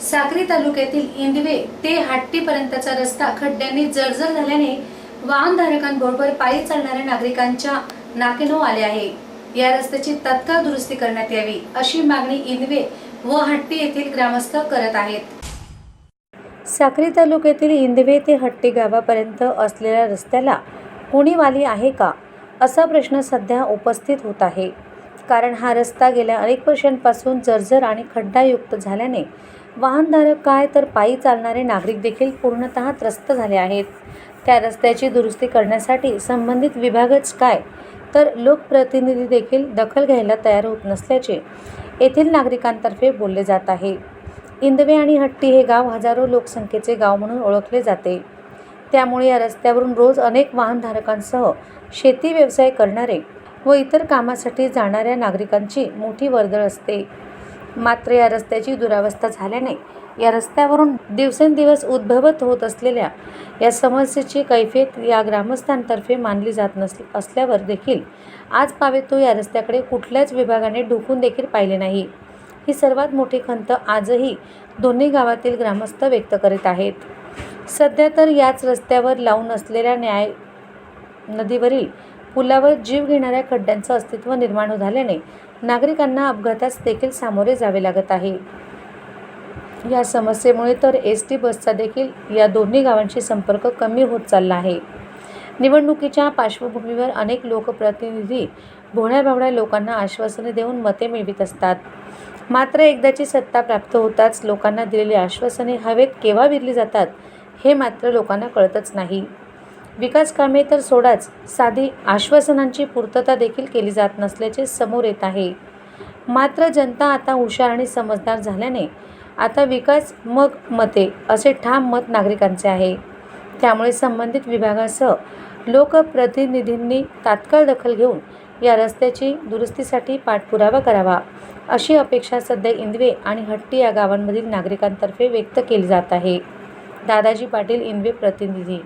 साक्री तालुक्यातील इंदवे ते हट्टीपर्यंतचा रस्ता खड्ड्यांनी जर्जर झाल्याने वाहनधारकांबरोबर पायी चालणाऱ्या नागरिकांच्या नाकेनो आले आहे. या रस्त्याची तत्काळ दुरुस्ती करण्यात यावी अशी मागणी इंदवे व हट्टी येथील ग्रामस्थ करत आहेत. साक्री तालुक्यातील इंदवे ते हट्टी गावापर्यंत असलेल्या रस्त्याला कोणी वाली आहे का असा प्रश्न सध्या उपस्थित होत आहे. कारण हा रस्ता गेल्या अनेक वर्षांपासून जर्जर आणि खड्डायुक्त झाल्याने वाहनधारक काय तर पायी चालणारे नागरिक देखील पूर्णतः त्रस्त झाले आहेत. त्या रस्त्याची दुरुस्ती करण्यासाठी संबंधित विभागच काय? तर लोकप्रतिनिधी देखील दखल घ्यायला तयार होत नसल्याचे येथील नागरिकांतर्फे बोलले जात आहे. इंदवे आणि हट्टी हे गाव हजारो लोकसंख्येचे गाव म्हणून ओळखले जाते. त्यामुळे या रस्त्यावरून रोज अनेक वाहनधारकांसह शेती व्यवसाय करणारे व इतर कामासाठी जाणाऱ्या नागरिकांची मोठी वर्दळ असते. मात्र या रस्त्याची दुरावस्था झाल्याने या रस्त्यावरून दिवसेंदिवस उद्भवत होत असलेल्या या समस्येची कैफियत या ग्रामस्थांतर्फे मानली जात नस असल्यावर देखील आज पावेतो या रस्त्याकडे कुठल्याच विभागाने ढुकून देखील पाहिले नाही. ही सर्वात मोठी खंत आजही दोन्ही गावातील ग्रामस्थ व्यक्त करीत आहेत. सध्या तर याच रस्त्यावर लावून असलेल्या न्याय नदीवरील पुलावर जीव घेणाऱ्या खड्ड्यांचं अस्तित्व निर्माण झाल्याने नागरिकांना अपघातास देखील सामोरे जावे लागत आहे. या समस्येमुळे तर एस टी बसचा देखील या दोन्ही गावांशी संपर्क कमी होत चालला आहे. निवडणुकीच्या पार्श्वभूमीवर अनेक लोकप्रतिनिधी भोण्याभावड्या लोकांना आश्वासने देऊन मते मिळवित असतात. मात्र एकदाची सत्ता प्राप्त होताच लोकांना दिलेली आश्वासने हवेत केव्हा विरली जातात हे मात्र लोकांना कळतच नाही. विकास कामे तर सोडाच. साधी आश्वासनांची पूर्तता देखील केली जात नसल्याचे समोर येत आहे. मात्र जनता आता हुशार आणि समजदार झाल्याने आता विकास मग मते असे ठाम मत नागरिकांचे आहे. त्यामुळे संबंधित विभागासह लोकप्रतिनिधींनी तात्काळ दखल घेऊन या रस्त्याची दुरुस्तीसाठी पाठपुरावा करावा अशी अपेक्षा सध्या इंदवे आणि हट्टी या गावांमधील नागरिकांतर्फे व्यक्त केली जात आहे. दादाजी पाटील इंदवे प्रतिनिधी.